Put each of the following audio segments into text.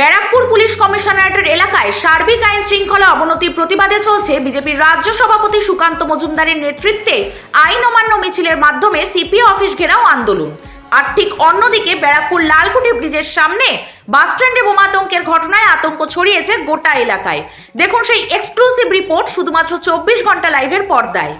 Barrackpore police কমিশনারেটের এলাকায় সার্বিক আইন শৃঙ্খলা অবনতির প্রতিবাদে চলছে বিজেপির রাজ্য সভাপতি সুকান্ত মজুমদারের নেতৃত্বে আইন অমান্য মিছিলের মাধ্যমে সিপিও অফিস ঘেরাও আন্দোলন। আর ঠিক অন্যদিকে ব্যারাকপুর লালকুটি ব্রিজের সামনে বাসস্ট্যান্ডে বোমাতঙ্কের ঘটনায় আতঙ্ক ছড়িয়েছে গোটা এলাকায়। দেখুন সেই এক্সক্লুসিভ রিপোর্ট শুধুমাত্র চব্বিশ ঘণ্টা লাইভের পর্দায়।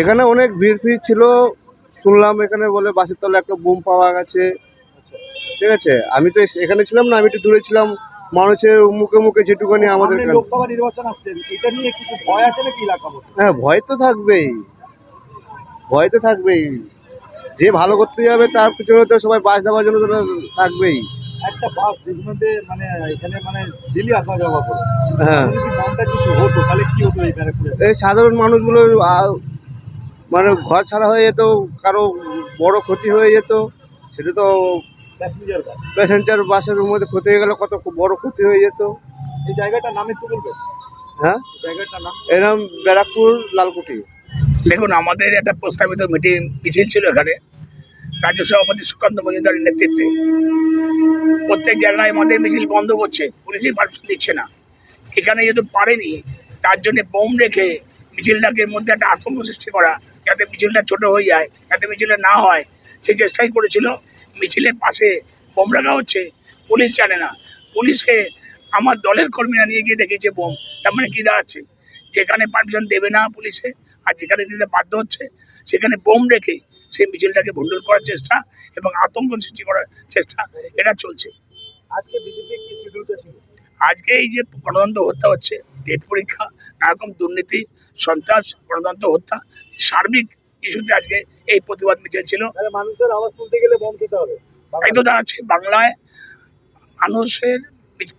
এখানে অনেক ভিড় ফিড় ছিল। শুনলাম এখানে বলে বাসের তলে একটা বোম পাওয়া গেছে। ঠিক আছে? আমি তো এখানে ছিলাম না আমি একটু দূরে ছিলাম। মানুষের মুখে মুখে যেটুকুনি আমাদের লোকসভা নির্বাচন আসছে। এটা নিয়ে কিছু ভয় আছে নাকি এলাকা হ্যাঁ ভয় তো থাকবেই। ভয় তো থাকবেই। যে ভালো করতে যাবে তার পিছনে তো সবাই বাস দেওয়ার জন্য তো থাকবেই। একটা বাস যেগুলোতে মানে এখানে মানে ডেলি আসা যাওয়া করে হ্যাঁ। কিছু হতো তাহলে কি হতো এই সাধারণ মানুষগুলো মানে ঘর ছাড়া হয়ে যেত কারও বড় ক্ষতি হয়ে যেত সেটা তো প্যাসেঞ্জার বাস প্যাসেঞ্জার বাসের মধ্যে ক্ষতি হয়ে গেলে কত বড় ক্ষতি হয়ে যেত। এই জায়গাটার নাম একটু বলবেন হ্যাঁ? জায়গাটার নাম? এরকম ব্যারাকপুর লালকুটি দেখুন আমাদের একটা প্রস্তাবিত মিটিং মিছিল ছিল এখানে। রাজ্য সভাপতি সুকান্ত মজুমদারের নেতৃত্বে। প্রত্যেক জায়গায় আমাদের মিছিল বন্ধ করছে পুলিশই পারমিশন দিচ্ছে না। এখানে যেহেতু পারেনি তার জন্য বোম রেখে মিছিলটাকে মধ্যে একটা আতঙ্ক সৃষ্টি করা যাতে মিছিলটা ছোট হয়ে যায় যাতে মিছিলটা না হয় সেই চেষ্টাই করেছিল। মিছিলের পাশে বোম রাখা হচ্ছে পুলিশ জানে না। পুলিশকে আমার দলের কর্মীরা নিয়ে গিয়ে দেখেছে বোম তার মানে কী দাঁড়াচ্ছে? যেখানে পারমিশন দেবে না পুলিশে আর যেখানে দিতে বাধ্য হচ্ছে সেখানে বোম রেখে সেই মিছিলটাকে ভণ্ডুল করার চেষ্টা এবং আতঙ্ক সৃষ্টি করার চেষ্টা এটা চলছে। আজকে বিজেপি কি শিডিউলটা ছিল? আজকে এই যে গণতন্ত্র হত্যা হচ্ছে টেট পরীক্ষা নানারকম দুর্নীতি সন্ত্রাস গণতন্ত্র হত্যা সার্বিক ইস্যুতে আজকে এই প্রতিবাদ মিছিল ছিল। মানুষের আওয়াজ তুলতে গেলে বম খেতে হবে। তাই তো দাঁড়াচ্ছে বাংলায় মানুষের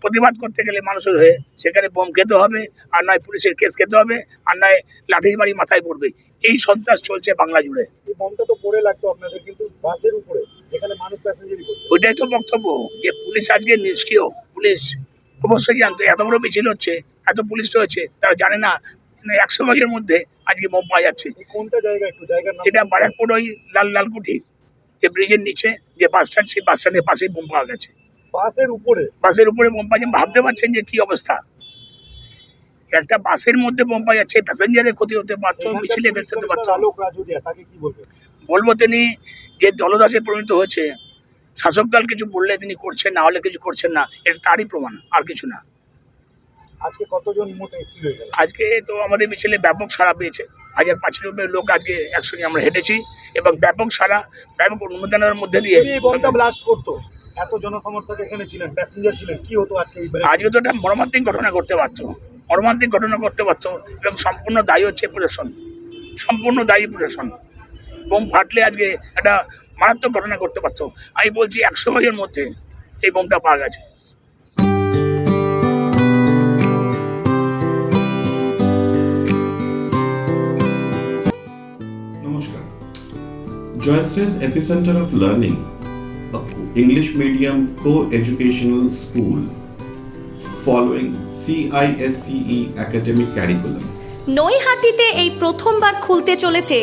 প্রতিবাদ করতে গেলে মানুষের হয়ে সেখানে বোম খেতে হবে আর নয় পুলিশের কেস খেতে হবে আর নয় লাঠির বাড়ি মাথায় পড়বে। এই সন্ত্রাস চলছে বাংলা জুড়ে। এই বমটা তো পড়ে লাগতো আপনাদের কিন্তু বাসের উপরে যেখানে মানুষ প্যাসেঞ্জারই করছে। ওইটাই তো বক্তব্য যে পুলিশ আজকে নিষ্ক্রিয় পুলিশ অবশ্যই জানতো এত বড় মিছিল হচ্ছে এত পুলিশ রয়েছে তারা জানে না। একশো ভাগের মধ্যে আজকে বোম পাওয়া যাচ্ছে। কোনটা জায়গা একটু জায়গার এটা বারাকপুর ওই লাল লালকুঠি যে ব্রিজের নিচে যে বাস স্ট্যান্ড সেই বাস স্ট্যান্ডের পাশেই বোম পাওয়া গেছে। বাসের উপরে? বাসের উপরে বোম পাওয়া ভাবতে পারছেন যে কি অবস্থা? একটা বাসের মধ্যে বোম পাওয়া যাচ্ছে প্যাসেঞ্জারের ক্ষতি হতে এখানকার মিছিলে দেখতে বলবেন বলব। তিনি যে দলদাসে পরিণত হয়েছে শাসক দল কিছু বললে তিনি করছেন না হলে কিছু করছেন না এটা তারই প্রমাণ আর কিছু না। আজকে কতজন মোট এসেছিল আজকে তো আমাদের মিছিলে ব্যাপক সাড়া পেয়েছে। হাজার পাঁচের উপরে লোক আজকে একসঙ্গে আমরা হেঁটেছি এবং ব্যাপক সাড়া ব্যাপক অনুমোদনের মধ্যে দিয়ে ব্লাস্ট করতো। এত জনসমর্থক এখানে ছিলেন প্যাসেঞ্জার ছিলেন কি হতো আজকে আজকে তো একটা মর্মান্তিক ঘটনা করতে পারতো। মর্মান্তিক ঘটনা করতে পারতো এবং সম্পূর্ণ দায়ী হচ্ছে প্রশাসন। সম্পূর্ণ দায়ী প্রশাসন। বোম ফাটলে আজকে একটা মারাত্মক ঘটনা করতে পারতো আমি বলছি একশো ভাগের মধ্যে এই বোমটা পাওয়া গেছে. Joyce's Epicenter of Learning, a English medium co-educational school following CISCE E academic curriculum. নৈহাটিতে এই প্রথমবার খুলতে চলেছে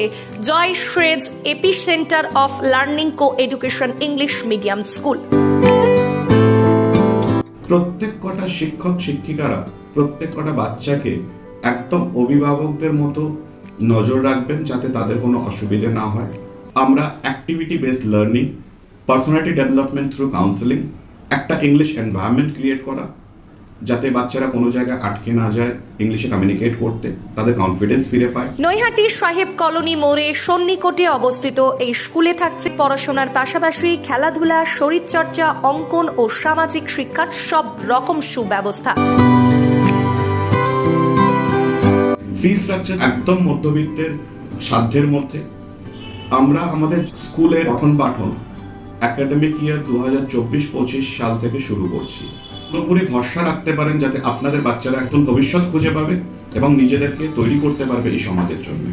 জয় শ্রেজ epicentre of learning co education English medium school. প্রত্যেক কটা শিক্ষক, শিক্ষিকারা প্রত্যেক কটা বাচ্চাকে একদম অভিভাবকদের মতো নজর রাখবেন যাতে তাদের কোনো অসুবিধে না হয়। আমরা activity based learning personality development through counselling একটা ইংলিশ এনভায়রনমেন্ট ক্রিয়েট করা যাতে বাচ্চারা কোনো জায়গায় আটকে না যায় ইংলিশে কমিউনিকেট করতে তাদের কনফিডেন্স ফিরে পায়। নৈহাটি সাহেব কলোনি মোড়ে সন্নিকটে অবস্থিত এই স্কুলে থাকছে পড়াশোনার পাশাপাশি খেলাধুলা শরীরচর্চা অঙ্কন ও সামাজিক শিক্ষার সব রকম সুব্যবস্থা। ফি স্ট্রাকচার একদম মধ্যবিত্তের সাধ্যের মধ্যে। আমরা আমাদের স্কুলের পঠন পাঠন একাডেমিক ইয়ার দু হাজার চব্বিশ পঁচিশ সাল থেকে শুরু করছি। পুরোপুরি ভরসা রাখতে পারেন যাতে আপনাদের বাচ্চারা একদম ভবিষ্যৎ খুঁজে পাবে এবং নিজেদেরকে তৈরি করতে পারবে এই সমাজের জন্য।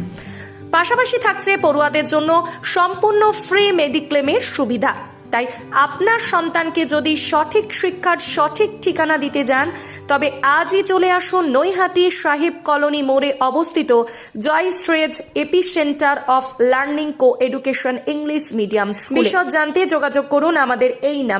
পাশাপাশি থাকছে পড়ুয়াদের জন্য সম্পূর্ণ ফ্রি মেডিক্লেমের সুবিধা। তাই আপনার সন্তানকে যদি সঠিক শিক্ষার সঠিক ঠিকানা দিতে যান তবে আজই চলে আসুন নৈহাটি সাহেব কলোনি মোড়ে অবস্থিত Joy storage epicentre of learning co education English medium বিশদ জানতে যোগাযোগ করুন আমাদের এই নাম